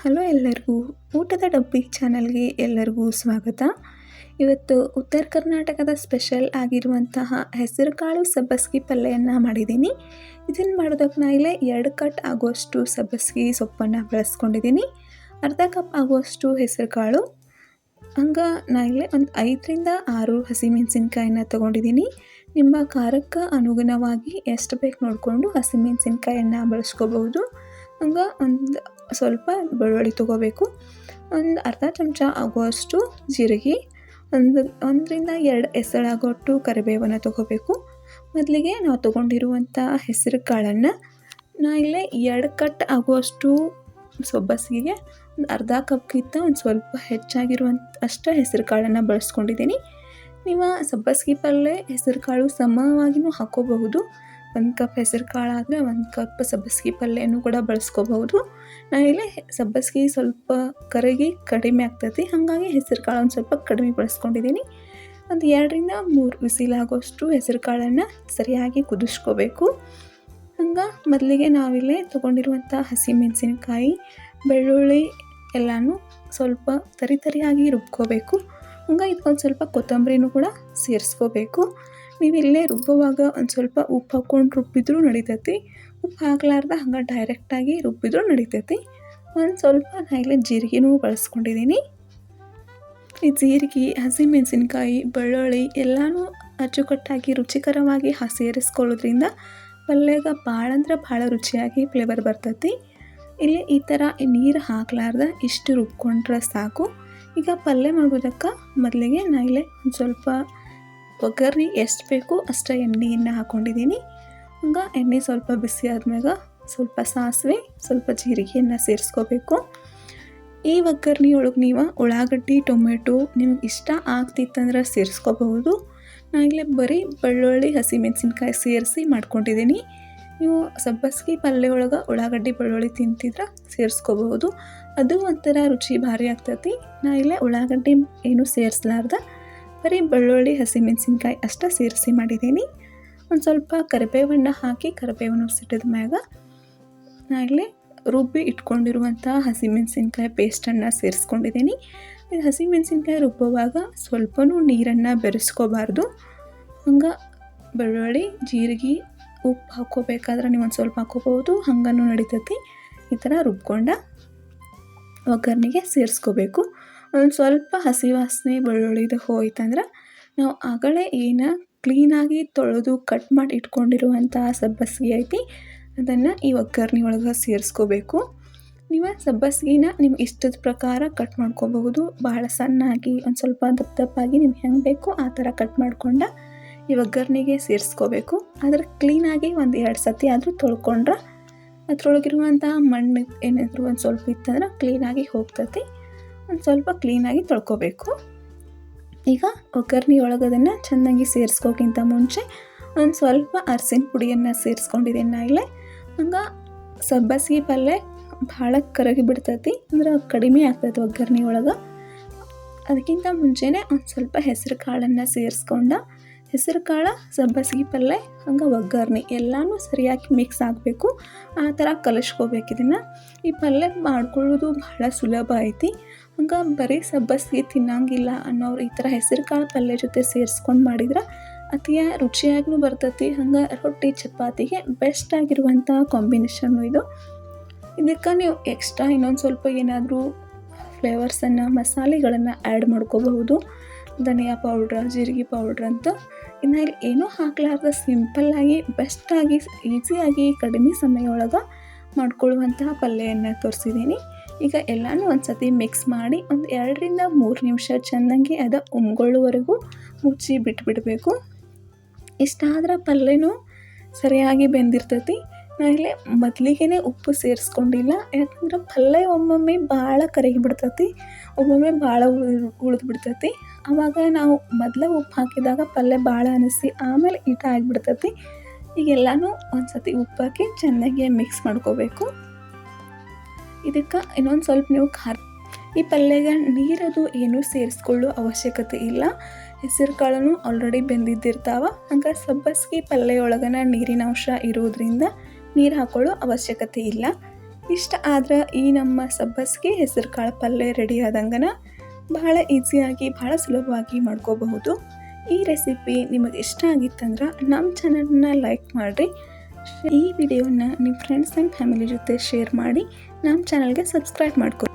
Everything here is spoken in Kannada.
ಹಲೋ ಎಲ್ಲರಿಗೂ ಊಟದ ಡಬ್ಬಿ ಚಾನಲ್ಗೆ ಎಲ್ಲರಿಗೂ ಸ್ವಾಗತ. ಇವತ್ತು ಉತ್ತರ ಕರ್ನಾಟಕದ ಸ್ಪೆಷಲ್ ಆಗಿರುವಂತಹ ಹೆಸರುಕಾಳು ಸಬ್ಬಸ್ಗಿ ಪಲ್ಯವನ್ನು ಮಾಡಿದ್ದೀನಿ. ಇದನ್ನು ಮಾಡೋದಕ್ಕೆ ನಾ ಇಲ್ಲೇ ಎರಡು ಕಟ್ ಆಗುವಷ್ಟು ಸಬ್ಬಸ್ಗಿ ಸೊಪ್ಪನ್ನು ಬಳಸ್ಕೊಂಡಿದ್ದೀನಿ. ಅರ್ಧ ಕಪ್ ಆಗುವಷ್ಟು ಹೆಸರುಕಾಳು ಹಂಗೆ ನಾ ಇಲ್ಲೇ ಒಂದು ಐದರಿಂದ ಆರು ಹಸಿಮೆಣಸಿನ್ಕಾಯಿನ ತೊಗೊಂಡಿದ್ದೀನಿ. ನಿಮ್ಮ ಖಾರಕ್ಕೆ ಅನುಗುಣವಾಗಿ ಎಷ್ಟು ಬೇಕು ನೋಡಿಕೊಂಡು ಹಸಿಮೆಣಸಿನ್ಕಾಯನ್ನು ಬಳಸ್ಕೋಬಹುದು. ಹಂಗೆ ಒಂದು ಸ್ವಲ್ಪ ಬೆಳ್ಳುಳ್ಳಿ ತೊಗೋಬೇಕು. ಒಂದು ಅರ್ಧ ಚಮಚ ಆಗುವಷ್ಟು ಜೀರಿಗೆ, ಒಂದು ಒಂದರಿಂದ ಎರಡು ಹೆಸಳಾಗೋಟ್ಟು ಕರಿಬೇವನ್ನು ತೊಗೋಬೇಕು. ಮೊದಲಿಗೆ ನಾವು ತೊಗೊಂಡಿರುವಂಥ ಹೆಸರು ಕಾಳನ್ನು ನಾ ಇಲ್ಲೇ ಎರಡು ಕಟ್ ಆಗುವಷ್ಟು ಸೊಬ್ಬಸಿಗೆ ಒಂದು ಅರ್ಧ ಕಪ್ಗಿಂತ ಒಂದು ಸ್ವಲ್ಪ ಹೆಚ್ಚಾಗಿರುವಂಥ ಅಷ್ಟು ಹೆಸರು ಕಾಳನ್ನು ಬಳಸ್ಕೊಂಡಿದ್ದೀನಿ. ನೀವು ಸಬ್ಬಸಿಗೆ ಪಲ್ಯ ಹೆಸರು ಕಾಳು ಸಮವಾಗಿಯೂ ಹಾಕ್ಕೋಬಹುದು ಒಂದು ಕಪ್ ಹೆಸರು ಕಾಳು ಆದರೆ ಒಂದು ಕಪ್ ಸಬ್ಬಸ್ಗೆ ಪಲ್ಯನೂ ಕೂಡ ಬಳಸ್ಕೋಬಹುದು ಇಲ್ಲಿ ಸಬ್ಬಸ್ಗೆ ಸ್ವಲ್ಪ ಕರಗಿ ಕಡಿಮೆ ಆಗ್ತೈತಿ. ಹಾಗಾಗಿ ಹೆಸರು ಕಾಳು ಒಂದು ಸ್ವಲ್ಪ ಕಡಿಮೆ ಬಳಸ್ಕೊಂಡಿದ್ದೀನಿ. ಒಂದು ಎರಡರಿಂದ ಮೂರು ಬಿಸಿಲಾಗೋಷ್ಟು ಹೆಸರು ಕಾಳನ್ನು ಸರಿಯಾಗಿ ಕುದಿಸ್ಕೋಬೇಕು. ಹಂಗೆ ಮೊದಲಿಗೆ ನಾವಿಲ್ಲಿ ತೊಗೊಂಡಿರುವಂಥ ಹಸಿಮೆಣಸಿನಕಾಯಿ, ಬೆಳ್ಳುಳ್ಳಿ ಎಲ್ಲನೂ ಸ್ವಲ್ಪ ತರಿ ತರಿಯಾಗಿ ರುಬ್ಕೋಬೇಕು. ಹಂಗೆ ಇದಕ್ಕೊಂದು ಸ್ವಲ್ಪ ಕೊತ್ತಂಬರಿನೂ ಕೂಡ ಸೇರಿಸ್ಕೋಬೇಕು. ನೀವು ರುಬ್ಬುವಾಗ ಒಂದು ಸ್ವಲ್ಪ ಉಪ್ಪು ಹಾಕ್ಕೊಂಡು ರುಬ್ಬಿದ್ರೂ ನಡಿತೈತಿ. ಉಪ್ಪು ಹಾಕ್ಲಾರ್ದ ಹಂಗೆ ಡೈರೆಕ್ಟಾಗಿ ರುಬ್ಬಿದ್ರೂ ನಡಿತೈತಿ. ಒಂದು ಸ್ವಲ್ಪ ನಾನು ಜೀರಿಗೆನೂ ಬಳಸ್ಕೊಂಡಿದ್ದೀನಿ ಈ ಜೀರಿಗೆ, ಹಸಿಮೆಣಸಿನ್ಕಾಯಿ, ಬೆಳ್ಳುಳ್ಳಿ ಎಲ್ಲನೂ ಅಚ್ಚುಕಟ್ಟಾಗಿ ರುಚಿಕರವಾಗಿ ಸೇರಿಸ್ಕೊಳ್ಳೋದ್ರಿಂದ ಪಲ್ಯಗ ಭಾಳ ಅಂದ್ರೆ ಭಾಳ ರುಚಿಯಾಗಿ ಫ್ಲೇವರ್ ಬರ್ತೈತಿ. ಇಲ್ಲಿ ಈ ಥರ ನೀರು ಹಾಕ್ಲಾರ್ದ ಇಷ್ಟು ರುಬ್ಕೊಂಡ್ರೆ ಸಾಕು. ಈಗ ಪಲ್ಯ ಮಾಡೋದಕ್ಕೆ ಮೊದಲಿಗೆ ನಾ ಇಲ್ಲೇ ಒಂದು ಸ್ವಲ್ಪ ಒಗ್ಗರಣೆ ಎಷ್ಟು ಬೇಕೋ ಅಷ್ಟು ಎಣ್ಣೆಯನ್ನು ಹಾಕ್ಕೊಂಡಿದ್ದೀನಿ ಹಂಗೆ ಎಣ್ಣೆ ಸ್ವಲ್ಪ ಬಿಸಿ ಆದ್ಮ್ಯಾಗ ಸ್ವಲ್ಪ ಸಾಸಿವೆ, ಸ್ವಲ್ಪ ಜೀರಿಗೆಯನ್ನು ಸೇರಿಸ್ಕೋಬೇಕು. ಈ ಒಗ್ಗರಣೆ ಒಳಗೆ ನೀವು ಉಳ್ಳಾಗಡ್ಡಿ ಟೊಮೆಟೊ ನಿಮ್ಗೆ ಇಷ್ಟ ಆಗ್ತಿತ್ತಂದ್ರೆ ಸೇರಿಸ್ಕೋಬಹುದು. ನಾ ಇಲ್ಲೇ ಬರೀ ಬೆಳ್ಳುಳ್ಳಿ, ಹಸಿಮೆಣಸಿನ್ಕಾಯಿ ಸೇರಿಸಿ ಮಾಡ್ಕೊಂಡಿದ್ದೀನಿ. ನೀವು ಸಬ್ಬಸ್ಗೆ ಪಲ್ಯ ಒಳಗೆ ಉಳ್ಳಾಗಡ್ಡಿ, ಬೆಳ್ಳುಳ್ಳಿ ತಿಂತಿದ್ರೆ ಸೇರಿಸ್ಕೋಬಹುದು. ಅದು ಒಂಥರ ರುಚಿ ಭಾರಿ ಆಗ್ತೈತಿ. ನಾ ಇಲ್ಲೇ ಉಳ್ಳಾಗಡ್ಡಿ ಏನು ಸೇರಿಸ್ಲಾರ್ದ. ಬರೀ ಬೆಳ್ಳುಳ್ಳಿ, ಹಸಿಮೆಣಸಿನ್ಕಾಯಿ ಅಷ್ಟೇ ಸೇರಿಸಿ ಮಾಡಿದ್ದೀನಿ. ಒಂದು ಸ್ವಲ್ಪ ಕರಿಬೇವನ್ನ ಹಾಕಿ ಕರಿಬೇವನ್ನು ಸಿಟ್ಟಿದ ಮ್ಯಾಗ ಇಲ್ಲಿ ರುಬ್ಬಿ ಇಟ್ಕೊಂಡಿರುವಂಥ ಹಸಿಮೆಣಸಿನ್ಕಾಯಿ ಪೇಸ್ಟನ್ನು ಸೇರಿಸ್ಕೊಂಡಿದ್ದೀನಿ. ಇದು ಹಸಿಮೆಣಸಿನ್ಕಾಯಿ ರುಬ್ಬುವಾಗ ಸ್ವಲ್ಪನೂ ನೀರನ್ನು ಬೆರೆಸ್ಕೋಬಾರ್ದು. ಹಂಗೆ ಬೆಳ್ಳುಳ್ಳಿ, ಜೀರಿಗೆ, ಉಪ್ಪು ಹಾಕೋಬೇಕಾದ್ರೆ ನೀವು ಒಂದು ಸ್ವಲ್ಪ ಹಾಕ್ಕೋಬೋದು ಹಂಗನ್ನು ನಡಿತೈತಿ. ಈ ಥರ ರುಬ್ಕೊಂಡ ಒಗ್ಗರಣೆಗೆ ಸೇರಿಸ್ಕೋಬೇಕು. ಒಂದು ಸ್ವಲ್ಪ ಹಸಿ ವಾಸನೆ ಬೆಳ್ಳುಳ್ಳಿದು ಹೋಯ್ತಂದ್ರೆ ನಾವು ಆಗಲೇ ಏನು ಕ್ಲೀನಾಗಿ ತೊಳೆದು ಕಟ್ ಮಾಡಿ ಇಟ್ಕೊಂಡಿರುವಂಥ ಸಬ್ಬಸಿಗೆ ಐತಿ, ಅದನ್ನು ಈ ಒಗ್ಗರಣೆ ಒಳಗೆ ಸೇರಿಸ್ಕೋಬೇಕು. ನೀವು ಸಬ್ಬಸಿಗೆನ ನಿಮ್ಗೆ ಇಷ್ಟದ ಪ್ರಕಾರ ಕಟ್ ಮಾಡ್ಕೋಬಹುದು. ಭಾಳ ಸಣ್ಣಾಗಿ, ಒಂದು ಸ್ವಲ್ಪ ದಪ್ಪ ದಪ್ಪಾಗಿ ನಿಮ್ಗೆ ಹೆಂಗೆ ಬೇಕೋ ಆ ಥರ ಕಟ್ ಮಾಡ್ಕೊಂಡ ಈ ಒಗ್ಗರಣೆಗೆ ಸೇರಿಸ್ಕೋಬೇಕು. ಆದರೆ ಕ್ಲೀನಾಗಿ ಒಂದು ಎರಡು ಸತಿ ಆದರೂ ತೊಳ್ಕೊಂಡ್ರೆ ಅದ್ರೊಳಗಿರುವಂಥ ಮಣ್ಣು ಏನಾದರೂ ಒಂದು ಸ್ವಲ್ಪ ಇತ್ತಂದ್ರೆ ಕ್ಲೀನಾಗಿ ಹೋಗ್ತೈತಿ. ಒಂದು ಸ್ವಲ್ಪ ಕ್ಲೀನಾಗಿ ತೊಳ್ಕೊಬೇಕು. ಈಗ ಒಗ್ಗರಣೆ ಒಳಗದನ್ನು ಚೆನ್ನಾಗಿ ಸೇರಿಸ್ಕೋಕ್ಕಿಂತ ಮುಂಚೆ ಒಂದು ಸ್ವಲ್ಪ ಅರಸಿನ ಪುಡಿಯನ್ನು ಸೇರಿಸ್ಕೊಂಡಿದ್ದೀನಿ ನಾ ಇಲ್ಲೇ. ಹಂಗೆ ಸಬ್ಬಸಿಗೆ ಪಲ್ಯ ಭಾಳ ಕರಗಿ ಬಿಡ್ತೈತಿ, ಅಂದ್ರೆ ಕಡಿಮೆ ಆಗ್ತೈತಿ ಒಗ್ಗರಣೆ ಒಳಗೆ. ಅದಕ್ಕಿಂತ ಮುಂಚೆನೇ ಒಂದು ಸ್ವಲ್ಪ ಹೆಸರು ಕಾಳನ್ನು ಸೇರಿಸ್ಕೊಂಡ, ಹೆಸರು ಕಾಳು, ಸಬ್ಬಸಿಗೆ ಪಲ್ಯ ಹಂಗೆ ಒಗ್ಗರಣೆ ಎಲ್ಲನೂ ಸರಿಯಾಗಿ ಮಿಕ್ಸ್ ಆಗಬೇಕು. ಆ ಥರ ಕಲಿಸ್ಕೋಬೇಕು ಇದನ್ನು. ಈ ಪಲ್ಯ ಮಾಡ್ಕೊಳ್ಳೋದು ಭಾಳ ಸುಲಭ ಐತಿ. ಹಂಗೆ ಬರೀ ಸಬ್ಬಸಿಗೆ ತಿನ್ನಂಗಿಲ್ಲ ಅನ್ನೋರು ಈ ಥರ ಹೆಸರು ಕಾಳು ಪಲ್ಯ ಜೊತೆ ಸೇರಿಸ್ಕೊಂಡು ಮಾಡಿದ್ರೆ ಅತಿಯ ರುಚಿಯಾಗೂ ಬರ್ತೈತಿ. ಹಂಗೆ ರೊಟ್ಟಿ ಚಪಾತಿಗೆ ಬೆಸ್ಟ್ ಆಗಿರುವಂಥ ಕಾಂಬಿನೇಷನ್ನು ಇದು. ಇದಕ್ಕೆ ನೀವು ಎಕ್ಸ್ಟ್ರಾ ಇನ್ನೊಂದು ಸ್ವಲ್ಪ ಏನಾದರೂ ಫ್ಲೇವರ್ಸನ್ನು ಮಸಾಲೆಗಳನ್ನು ಆ್ಯಡ್ ಮಾಡ್ಕೋಬಹುದು. ಧನಿಯಾ ಪೌಡ್ರ್ ಜೀರಿಗೆ ಪೌಡ್ರ್ ಅಂತ. ಇನ್ನು ಇಲ್ಲಿ ಏನೂ ಹಾಕ್ಲಾರ್ದ ಸಿಂಪಲ್ಲಾಗಿ ಬೆಸ್ಟಾಗಿ ಈಸಿಯಾಗಿ ಕಡಿಮೆ ಸಮಯ ಒಳಗೆ ಮಾಡ್ಕೊಳ್ಳುವಂತಹ ಪಲ್ಯವನ್ನು ತೋರಿಸಿದ್ದೀನಿ ಈಗ ಎಲ್ಲನೂ ಒಂದು ಸತಿ ಮಿಕ್ಸ್ ಮಾಡಿ ಒಂದು ಎರಡರಿಂದ ಮೂರು ನಿಮಿಷ ಚೆನ್ನಾಗಿ ಅದು ಉಮ್ಗೊಳ್ಳುವರೆಗೂ ಮುಚ್ಚಿ ಬಿಟ್ಬಿಡಬೇಕು. ಇಷ್ಟಾದ್ರೆ ಪಲ್ಯನೂ ಸರಿಯಾಗಿ ಬೆಂದಿರ್ತೈತಿ. ನಾ ಇಲ್ಲೇ ಮೊದಲಿಗೆ ಉಪ್ಪು ಸೇರಿಸ್ಕೊಂಡಿಲ್ಲ, ಯಾಕಂದ್ರೆ ಪಲ್ಯ ಒಮ್ಮೊಮ್ಮೆ ಭಾಳ ಕರಗಿ ಬಿಡ್ತೈತಿ, ಒಮ್ಮೊಮ್ಮೆ ಭಾಳ ಉಳಿದು ಬಿಡ್ತೈತಿ. ಆವಾಗ ನಾವು ಮೊದಲೇ ಉಪ್ಪು ಹಾಕಿದಾಗ ಪಲ್ಯ ಭಾಳ ಅನಿಸಿ, ಆಮೇಲೆ ಈಟ ಆಗಿಬಿಡ್ತೈತಿ. ಈಗೆಲ್ಲನೂ ಒಂದು ಸತಿ ಉಪ್ಪು ಹಾಕಿ ಚೆನ್ನಾಗಿ ಮಿಕ್ಸ್ ಮಾಡ್ಕೋಬೇಕು. ಇದಕ್ಕೆ ಇನ್ನೊಂದು ಸ್ವಲ್ಪ ನೀವು ಖಾರ ಈ ಪಲ್ಯಗೆ ನೀರದು ಏನೂ ಸೇರಿಸ್ಕೊಳ್ಳೋ ಅವಶ್ಯಕತೆ ಇಲ್ಲ. ಹೆಸರು ಕಾಳನ್ನು ಆಲ್ರೆಡಿ ಬೆಂದಿದ್ದಿರ್ತಾವ. ಹಂಗೆ ಸಬ್ಬಸ್ಗೆ ಪಲ್ಯ ಒಳಗನ ನೀರಿನ ಅಂಶ ಇರೋದ್ರಿಂದ ನೀರು ಹಾಕೊಳ್ಳೋ ಅವಶ್ಯಕತೆ ಇಲ್ಲ. ಇಷ್ಟ ಆದ್ರೆ ಈ ನಮ್ಮ ಸಬ್ಬಸ್ಗೆ ಹೆಸರು ಕಾಳು ಪಲ್ಯ ರೆಡಿ ಆದಂಗನ ಬಹಳ ಈಸಿಯಾಗಿ ಬಹಳ ಸುಲಭವಾಗಿ ಮಾಡ್ಕೋಬಹುದು. ಈ ರೆಸಿಪಿ ನಿಮಗೆ ಇಷ್ಟ ಆಗಿತ್ತಂದ್ರೆ ನಮ್ಮ ಚಾನಲ್ನ ಲೈಕ್ ಮಾಡಿರಿ. ಈ ವಿಡಿಯೋನ ನಿಮ್ಮ ಫ್ರೆಂಡ್ಸ್ ಆ್ಯಂಡ್ ಫ್ಯಾಮಿಲಿ ಜೊತೆ ಶೇರ್ ಮಾಡಿ ನಮ್ಮ ಚಾನಲ್ಗೆ ಸಬ್ಸ್ಕ್ರೈಬ್ ಮಾಡ್ಕೊ